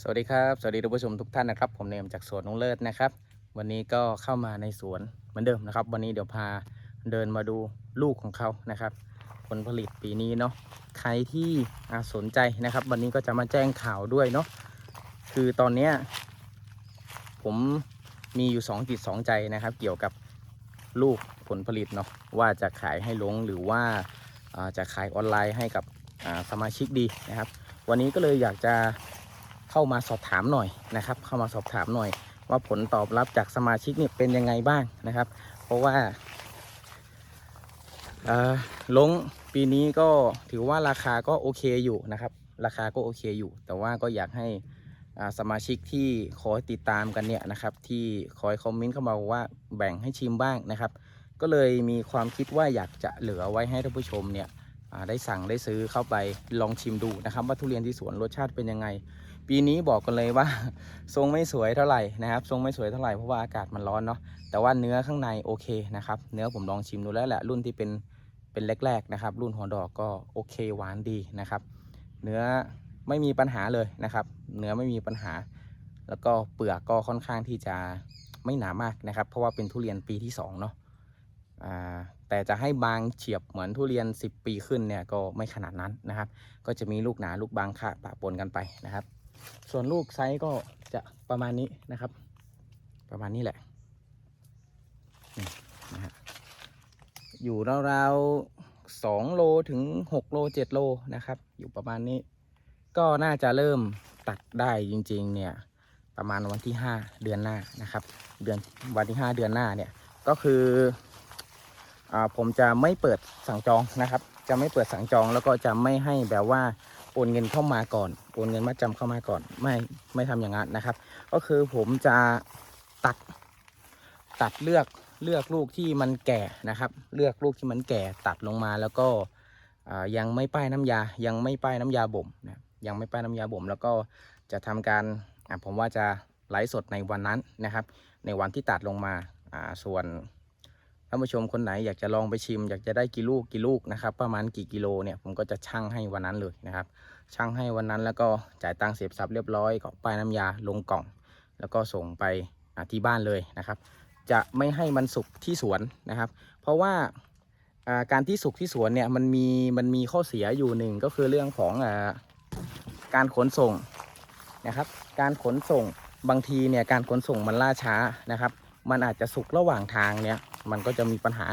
สวัสดีครับ สวัสดีท่านผู้ชมทุกท่านนะครับ ผมเนมจากสวนนงเลิศนะครับ วันนี้ก็เข้ามาในสวนเหมือนเดิมนะครับ วันนี้เดี๋ยวพาเดินมาดูลูกของเขานะครับ ผลผลิตปีนี้เนาะใครที่สนใจนะครับ วันนี้ก็จะมาแจ้งข่าวด้วยเนาะคือตอนเนี้ยผมมีอยู่สองจิตสองใจนะครับ เกี่ยวกับลูกผลผลิตเนาะว่าจะขายให้ลงหรือว่าจะขายออนไลน์ให้กับสมาชิกดีนะครับ วันนี้ก็เลยอยากจะ เข้ามาสอบถามหน่อยนะครับ เข้ามาสอบถามหน่อย ว่าผลตอบรับจากสมาชิกเนี่ยเป็นยังไงบ้างนะครับ เพราะว่าลงปีนี้ก็ถือว่าราคาก็โอเคอยู่นะครับ ราคาก็โอเคอยู่ แต่ว่าก็อยากให้สมาชิกที่คอยติดตามกันเนี่ยนะครับ ที่คอยคอมเมนต์เข้ามาว่าแบ่งให้ชิมบ้างนะครับ ก็เลยมีความคิดว่าอยากจะเหลือไว้ให้ท่านผู้ชมเนี่ยได้สั่งได้ซื้อเข้าไปลองชิมดูนะครับ ว่าทุเรียนที่สวนรสชาติเป็นยังไง ปีนี้บอกกันเลยว่า ทรงไม่สวยเท่าไหร่นะครับ ทรงไม่สวยเท่าไหร่เพราะว่าอากาศมันร้อนเนาะแต่ว่าเนื้อข้างในโอเคนะครับเนื้อผมลองชิมดูแล้วแหละรุ่นที่เป็นเป็นแรกๆนะครับ รุ่นหัวดอกก็โอเคหวานดีนะครับ เนื้อไม่มีปัญหาเลยนะครับ เนื้อไม่มีปัญหา แล้วก็เปลือกก็ค่อนข้างที่จะไม่หนามากนะครับ เพราะว่าเป็นทุเรียนปีที่สองเนาะแต่จะให้บางเฉียบเหมือนทุเรียน 10 ปีขึ้นเนี่ยก็ไม่ขนาดนั้นนะครับ ก็จะมีลูกหนาลูกบางค่ะปะปนกันไปนะครับ ส่วนลูกไซส์ก็จะประมาณนี้นะครับ ประมาณนี้แหละนี่นะฮะอยู่ราวๆสองโลถึงหกโลเจ็ดโลนะครับ อยู่ประมาณนี้ ก็น่าจะเริ่มตัดได้จริง ๆ เนี่ย ประมาณวันที่ห้าเดือนหน้านะครับ เดือนวันที่ห้าเดือนหน้าเนี่ยก็คืออาผมจะไม่เปิดสั่งจองนะครับ จะไม่เปิดสั่งจองแล้วก็จะไม่ให้แบบว่า โอนเงินเข้ามาก่อน โอนเงินมาจำเข้ามาก่อน ไม่ไม่ทำอย่างนั้นนะครับ ก็คือผมจะตัดตัดเลือกเลือกลูกที่มันแก่นะครับ เลือกลูกที่มันแก่ตัดลงมาแล้วก็ยังไม่ป้ายน้ำยา ยังไม่ป้ายน้ำยาบ่มนะยังไม่ป้ายน้ำยาบ่ม แล้วก็จะทำการผมว่าจะไลฟ์สดในวันนั้นนะครับ ในวันที่ตัดลงมาส่วน ท่านผู้ชมคนไหนอยากจะลองไปชิม อยากจะได้กี่ลูกกี่ลูกนะครับ ประมาณกี่กิโลเนี่ยผมก็จะชั่งให้วันนั้นเลยนะครับชั่งให้วันนั้นแล้วก็จ่ายตังค์เสียบซับเรียบร้อยก็ป้ายน้ำยาลงกล่อง แล้วก็ส่งไปที่บ้านเลยนะครับ จะไม่ให้มันสุกที่สวนนะครับ เพราะว่าการที่สุกที่สวนเนี่ยมันมีมันมีข้อเสียอยู่หนึ่งก็คือเรื่องของอการขนส่งนะครับ การขนส่งบางทีเนี่ยการขนส่งมันล่าช้านะครับ มันอาจจะสุกระหว่างทางเนี่ย มันก็จะมีปัญหา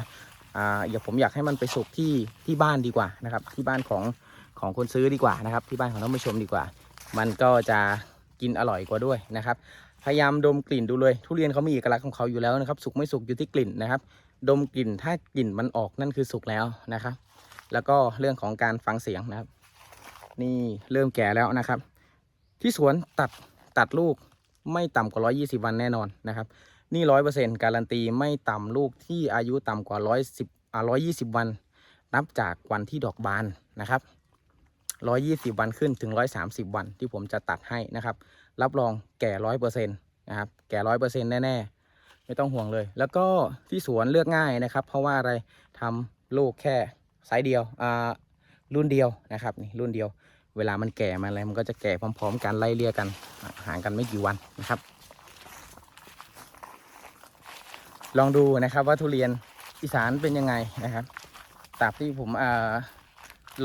อ่าอย่าผมอยากให้มันไปสุกที่ที่บ้านดีกว่านะครับ ที่บ้านของของคนซื้อดีกว่านะครับ ที่บ้านของท่านผู้ชมดีกว่า มันก็จะกินอร่อยกว่าด้วยนะครับ พยายามดมกลิ่นดูเลยทุเรียนเขามีเอกลักษณ์ของเขาอยู่แล้วนะครับ สุกไม่สุกอยู่ที่กลิ่นนะครับ ดมกลิ่นถ้ากลิ่นมันออกนั่นคือสุกแล้วนะครับ แล้วก็เรื่องของการฟังเสียงนะครับ นี่เริ่มแก่แล้วนะครับ ที่สวนตัดตัดลูกไม่ต่ำกว่า 120 วันแน่นอนนะครับ นี่ร้อยเปอร์เซ็นต์การันตีไม่ต่ำลูกที่อายุต่ำกว่า110อ่า120วัน นับจากวันที่ดอกบานนะครับร้อยยี่สิบวันขึ้นถึงร้อยสามสิบวันที่ผมจะตัดให้นะครับ รับรองแก่ร้อยเปอร์เซ็นต์นะครับ แก่ร้อยเปอร์เซ็นต์แน่ๆ ไม่ต้องห่วงเลย แล้วก็ที่สวนเลือกง่ายนะครับ เพราะว่าอะไรทำลูกแค่ไซส์เดียวอ่ารุ่นเดียวนะครับนี่รุ่นเดียว เวลามันแก่มาอะไรมันก็จะแก่พร้อม ๆ กันไล่เลี่ยกันห่างกันไม่กี่วันนะครับ ลองดูนะครับว่าทุเรียนอีสานเป็นยังไงนะครับตาบที่ผมอ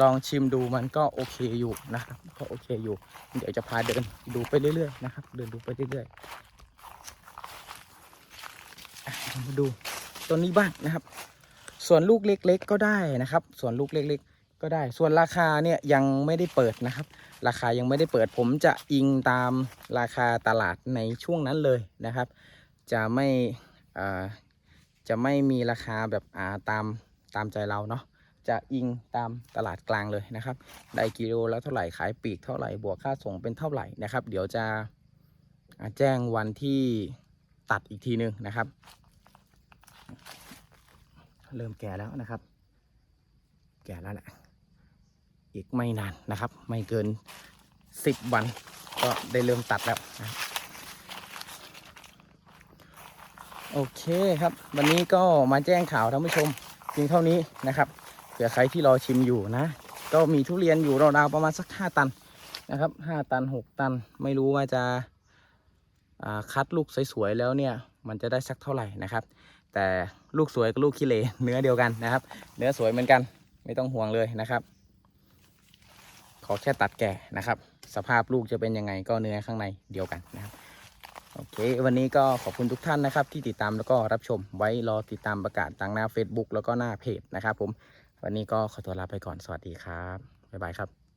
ลองชิมดูมันก็โอเคอยู่นะครับก็โอเคอยู่ เดี๋ยวจะพาเดินดูไปเรื่อยๆนะครับ เดินดูไปเรื่อยๆมาดูต้นนี้บ้างนะครับ ส่วนลูกเล็ก ๆ ก็ได้นะครับ ส่วนลูกเล็ก ๆ ก็ได้ ส่วนราคาเนี่ยยังไม่ได้เปิดนะครับ ราคายังไม่ได้เปิด ผมจะอิงตามราคาตลาดในช่วงนั้นเลยนะครับ จะไม่ จะไม่มีราคาแบบอ่าตามตามใจเราเนาะจะอิงตามตลาดกลางเลยนะครับ ได้กิโลแล้วเท่าไหร่ขายปีกเท่าไหร่บวกค่าส่งเป็นเท่าไหร่นะครับ เดี๋ยวจะแจ้งวันที่ตัดอีกทีหนึงนะครับ เริ่มแก่แล้วนะครับ แก่แล้วแหละอีกไม่นานนะครับ ไม่เกินสิบวันก็ได้เริ่มตัดแล้วนะครับ โอเคครับ วันนี้ก็มาแจ้งข่าวท่านผู้ชมเพียงเท่านี้นะครับเผื่อใครที่รอชิมอยู่นะ ก็มีทุเรียนอยู่ราวๆประมาณสักห้าตันนะครับห้าตันหกตัน ไม่รู้ว่าจะาคัดลูกสวยๆแล้วเนี่ย มันจะได้สักเท่าไหร่นะครับ แต่ลูกสวยกับลูกขี้เหร่เนื้อเดียวกันนะครับ เนื้อสวยเหมือนกัน ไม่ต้องห่วงเลยนะครับ ขอแค่ตัดแก่นะครับ สภาพลูกจะเป็นยังไงก็เนื้อข้างในเดียวกันนะครับ โอเค วันนี้ก็ขอบคุณทุกท่านนะครับ ที่ติดตามแล้วก็รับชมไว้รอติดตามประกาศทางหน้า Facebook แล้วก็หน้าเพจนะครับผม วันนี้ก็ขอตัวลาไปก่อนสวัสดีครับบ๊ายบายครับ